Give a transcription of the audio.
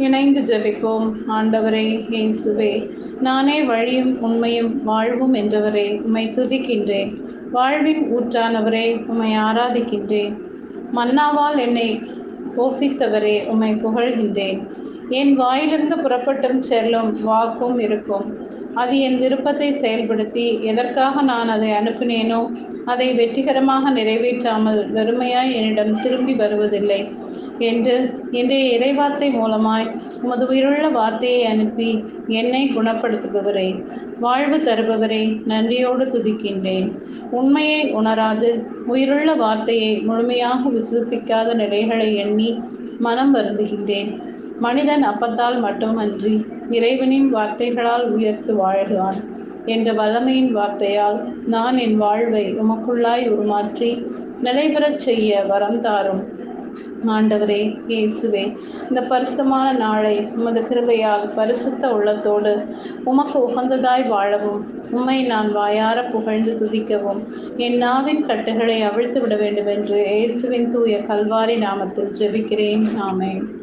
இணைந்து ஜெபிப்போம். ஆண்டவரே இயேசுவே நானே வழியும் உண்மையும் வாழ்வும் என்றவரே உம்மை துதிக்கின்றேன். வாழ்வின் ஊற்றானவரே உம்மை ஆராதிக்கின்றேன். மன்னாவால் என்னை போசித்தவரே உம்மை புகழ்கின்றேன். என் வாயிலிருந்து புறப்பட்டும் செல்லும் வாக்கும் இருக்கும். அது என் விருப்பத்தை செயல்படுத்தி எதற்காக நான் அதை அனுப்பினேனோ அதை வெற்றிகரமாக நிறைவேற்றாமல் வெறுமையாய் என்னிடம் திரும்பி வருவதில்லை என்று இன்றைய இறைவார்த்தை மூலமாய் உமது உயிருள்ள வார்த்தையை அனுப்பி என்னை குணப்படுத்துபவரே வாழ்வு தருபவரே நன்றியோடு துதிக்கின்றேன். உண்மையை உணராது உயிருள்ள வார்த்தையை முழுமையாக விசுவசிக்காத நிலைகளை எண்ணி மனம் வருந்துகின்றேன். மனிதன் அப்பத்தால் மட்டுமன்றி இறைவனின் வார்த்தைகளால் உயர்த்து வாழ்கிறான் என்ற வல்லமையின் வார்த்தையால் நான் என் வாழ்வை உமக்குள்ளாய் உருமாற்றி நிலைபெறச் செய்ய வரம் தாரும். ஆண்டவரே இயேசுவே இந்த பரிசுமான நாளை உமது கிருபையால் பரிசுத்த உள்ளத்தோடு உமக்கு உகந்ததாய் வாழவும். உம்மை நான் வாயார புகழ்ந்து துதிக்கவும். என் நாவின் கட்டுகளை அவிழ்த்து விட வேண்டும் என்று இயேசுவின் தூய கல்வாரி நாமத்தில் ஜெபிக்கிறேன். நாமே